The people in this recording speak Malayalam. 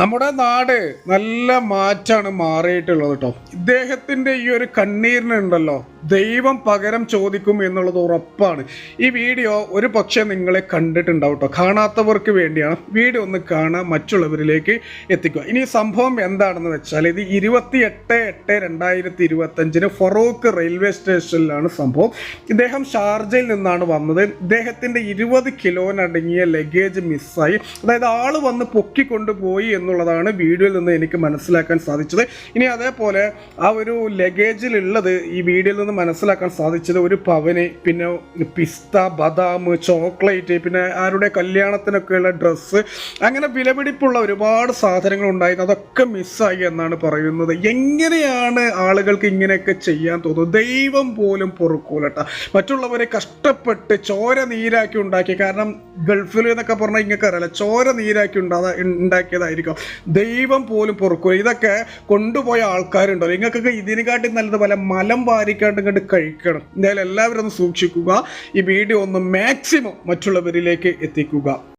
നമ്മുടെ നാട് നല്ല മാറ്റാണ് മാറിയിട്ടുള്ളത് കേട്ടോ ഇദ്ദേഹത്തിന്റെ ഈ ഒരു കണ്ണീരിനുണ്ടല്ലോ. ദൈവം പകരം ചോദിക്കും എന്നുള്ളത് ഉറപ്പാണ്. ഈ വീഡിയോ ഒരു പക്ഷേ നിങ്ങളെ കണ്ടിട്ടുണ്ടാവും കേട്ടോ കാണാത്തവർക്ക് വേണ്ടിയാണ്. വീഡിയോ ഒന്ന് കാണാൻ മറ്റുള്ളവരിലേക്ക് എത്തിക്കുക. ഇനി സംഭവം എന്താണെന്ന് വെച്ചാൽ ഇത് ഇരുപത്തി എട്ട് എട്ട് രണ്ടായിരത്തി ഇരുപത്തി അഞ്ചിന് ഫറൂഖ് റെയിൽവേ സ്റ്റേഷനിലാണ് സംഭവം. ഇദ്ദേഹം ഷാർജയിൽ നിന്നാണ് വന്നത്. ഇദ്ദേഹത്തിന്റെ ഇരുപത് കിലോനടങ്ങിയ ലഗേജ് മിസ്സായി. അതായത് ആൾ വന്ന് പൊക്കിക്കൊണ്ടുപോയി എന്നുള്ളതാണ് വീഡിയോയിൽ നിന്ന് എനിക്ക് മനസ്സിലാക്കാൻ സാധിച്ചത്. ഇനി അതേപോലെ ആ ഒരു ലഗേജിലുള്ളത് ഈ വീഡിയോയിൽ നിന്ന് മനസ്സിലാക്കാൻ സാധിച്ചത് ഒരു പവന് പിന്നെ പിസ്ത ബദാം ചോക്ലേറ്റ് പിന്നെ ആരുടെ കല്യാണത്തിനൊക്കെയുള്ള ഡ്രസ്സ് അങ്ങനെ വിലപിടിപ്പുള്ള ഒരുപാട് സാധനങ്ങൾ ഉണ്ടായിരുന്നു. അതൊക്കെ മിസ്സായി എന്നാണ് പറയുന്നത്. എങ്ങനെയാണ് ആളുകൾക്ക് ഇങ്ങനെയൊക്കെ ചെയ്യാൻ തോന്നുന്നത്? ദൈവം പോലും പൊറുക്കൂലട്ട. മറ്റുള്ളവരെ കഷ്ടപ്പെട്ട് ചോര നീരാക്കി ഉണ്ടാക്കി. കാരണം ഗൾഫിൽ എന്നൊക്കെ പറഞ്ഞാൽ ഇങ്ങനെ അറിയില്ല ചോര നീരാക്കി ഉണ്ടാ ഉണ്ടാക്കിയതായിരിക്കും. ദൈവം പോലും പൊറുക്കും ഇതൊക്കെ കൊണ്ടുപോയ ആൾക്കാരുണ്ടോ? നിങ്ങൾക്കൊക്കെ ഇതിനെക്കാട്ടി നല്ലത് പോലെ മലം വാരിക്കാണ്ട് ഇങ്ങോട്ട് കഴിക്കണം. എന്തായാലും എല്ലാവരും ഒന്ന് സൂക്ഷിക്കുക. ഈ വീഡിയോ ഒന്ന് മാക്സിമം മറ്റുള്ളവരിലേക്ക് എത്തിക്കുക.